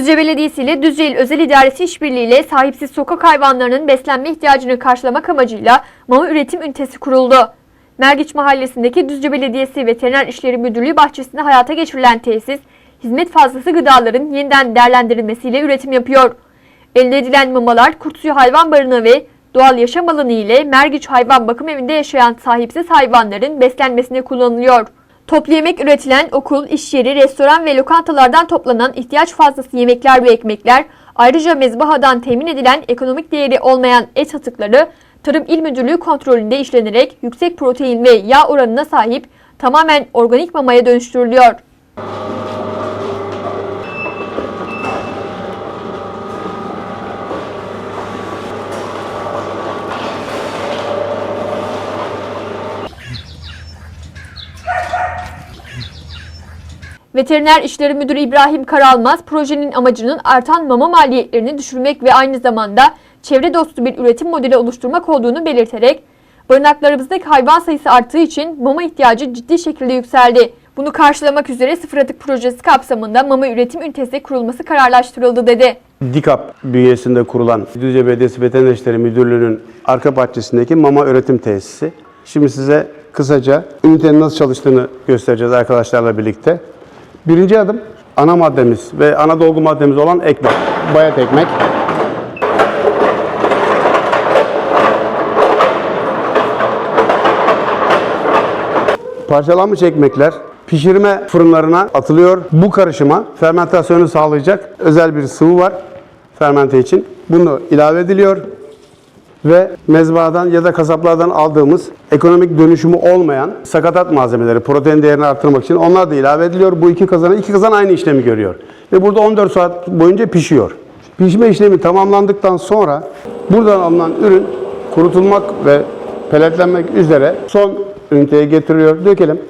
Düzce Belediyesi ile Düzce İl Özel İdaresi işbirliğiyle sahipsiz sokak hayvanlarının beslenme ihtiyacını karşılamak amacıyla mama üretim ünitesi kuruldu. Mergiç Mahallesi'ndeki Düzce Belediyesi Veteriner İşleri Müdürlüğü bahçesinde hayata geçirilen tesis, hizmet fazlası gıdaların yeniden değerlendirilmesiyle üretim yapıyor. Elde edilen mamalar Kurtsuyu Hayvan Barınağı ve doğal yaşam alanı ile Mergiç Hayvan Bakım Evi'nde yaşayan sahipsiz hayvanların beslenmesine kullanılıyor. Toplu yemek üretilen okul, iş yeri, restoran ve lokantalardan toplanan ihtiyaç fazlası yemekler ve ekmekler, ayrıca mezbahadan temin edilen ekonomik değeri olmayan et atıkları Tarım İl Müdürlüğü kontrolünde işlenerek yüksek protein ve yağ oranına sahip tamamen organik mamaya dönüştürülüyor. Veteriner İşleri Müdürü İbrahim Karalmaz, projenin amacının artan mama maliyetlerini düşürmek ve aynı zamanda çevre dostu bir üretim modeli oluşturmak olduğunu belirterek, barınaklarımızdaki hayvan sayısı arttığı için mama ihtiyacı ciddi şekilde yükseldi. Bunu karşılamak üzere sıfır atık projesi kapsamında mama üretim ünitesi kurulması kararlaştırıldı dedi. DİKAP bünyesinde kurulan Düzce Belediyesi Veteriner İşleri Müdürlüğü'nün arka bahçesindeki mama üretim tesisi. Şimdi size kısaca ünitenin nasıl çalıştığını göstereceğiz arkadaşlarla birlikte. Birinci adım ana maddemiz ve ana dolgu maddemiz olan ekmek. Bayat ekmek. Parçalanmış ekmekler pişirme fırınlarına atılıyor. Bu karışıma fermentasyonu sağlayacak özel bir sıvı var fermente için. Bunu ilave ediliyor ve mezbahadan ya da kasaplardan aldığımız ekonomik dönüşümü olmayan sakatat malzemeleri protein değerini arttırmak için onlar da ilave ediliyor. Bu iki kazana iki kazan aynı işlemi görüyor. Ve burada 14 saat boyunca pişiyor. Pişme işlemi tamamlandıktan sonra buradan alınan ürün kurutulmak ve peletlenmek üzere son üniteye getiriyor. Dökelim.